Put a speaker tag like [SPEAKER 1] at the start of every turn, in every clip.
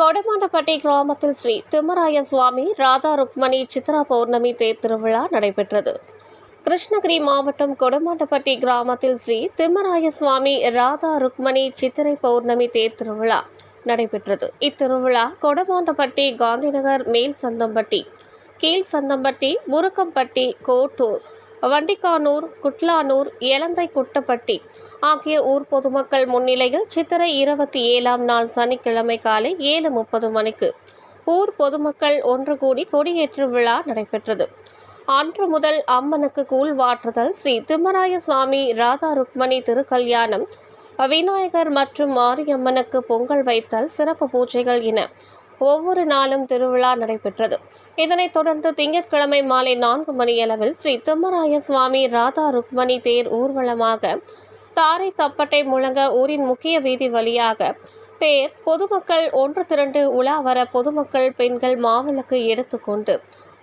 [SPEAKER 1] கொடமாண்டப்பட்டி கிராமத்தில் ஸ்ரீ திம்மராய சுவாமி ராதா ருக்மணி சித்ரா பௌர்ணமி தேர் திருவிழா நடைபெற்றது. கிருஷ்ணகிரி மாவட்டம் கொடமாண்டப்பட்டி கிராமத்தில் ஸ்ரீ திம்மராய சுவாமி ராதா ருக்மணி சித்திரை பௌர்ணமி தேர் திருவிழா நடைபெற்றது. இத்திருவிழா கொடமாண்டப்பட்டி காந்திநகர் மேல் சந்தம்பட்டி கீழ் சந்தம்பட்டி முருக்கம்பட்டி கோட்டூர் வண்டிக்கானூர் குட்லானூர் எலந்தை குட்டப்பட்டி ஆகிய ஊர் பொதுமக்கள் முன்னிலையில் சித்திரை இருபத்தி ஏழாம் நாள் சனிக்கிழமை காலை ஏழு முப்பது மணிக்கு ஊர் பொதுமக்கள் ஒன்று கூடி கொடியேற்று விழா நடைபெற்றது. அன்று முதல் அம்மனுக்கு கூழ் வாற்றுதல் ஸ்ரீ திம்மராய சுவாமி ராதா ருக்மணி திருக்கல்யாணம் விநாயகர் மற்றும் மாரியம்மனுக்கு பொங்கல் வைத்தல் சிறப்பு பூஜைகள் என ஒவ்வொரு நாளும் திருவிழா நடைபெற்றது. இதனைத் தொடர்ந்து திங்கட்கிழமை மாலை நான்கு மணியளவில் ஸ்ரீ திம்மராய சுவாமி ராதா ருக்மணி தேர் ஊர்வலமாக தாரை தப்பட்டை முழங்க ஊரின் முக்கிய வீதி வழியாக தேர் பொதுமக்கள் ஒன்று திரண்டு உலா வர பொதுமக்கள் பெண்கள் மாவிளக்கு எடுத்துக்கொண்டு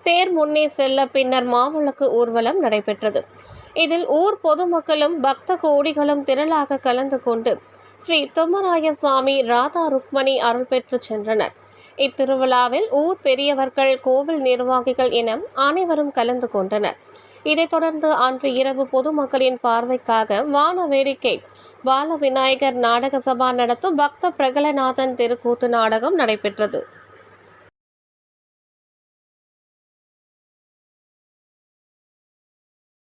[SPEAKER 1] தேர் முன்னே செல்ல பின்னர் மாவிளக்கு ஊர்வலம் நடைபெற்றது. இதில் ஊர் பொதுமக்களும் பக்த கோடிகளும் திரளாக கலந்து கொண்டு ஸ்ரீ திம்மராய சுவாமி ராதா ருக்மணி அருள் பெற்று சென்றனர். இத்திருவிழாவில் ஊர் பெரியவர்கள் கோவில் நிர்வாகிகள் என அனைவரும் கலந்து கொண்டனர். இதைத் தொடர்ந்து அன்று இரவு பொதுமக்களின் பார்வைக்காக வான வேடிக்கை பால விநாயகர் நாடக சபா நடத்தும் பக்த பிரகலநாதன் திருக்கூத்து நாடகம் நடைபெற்றது.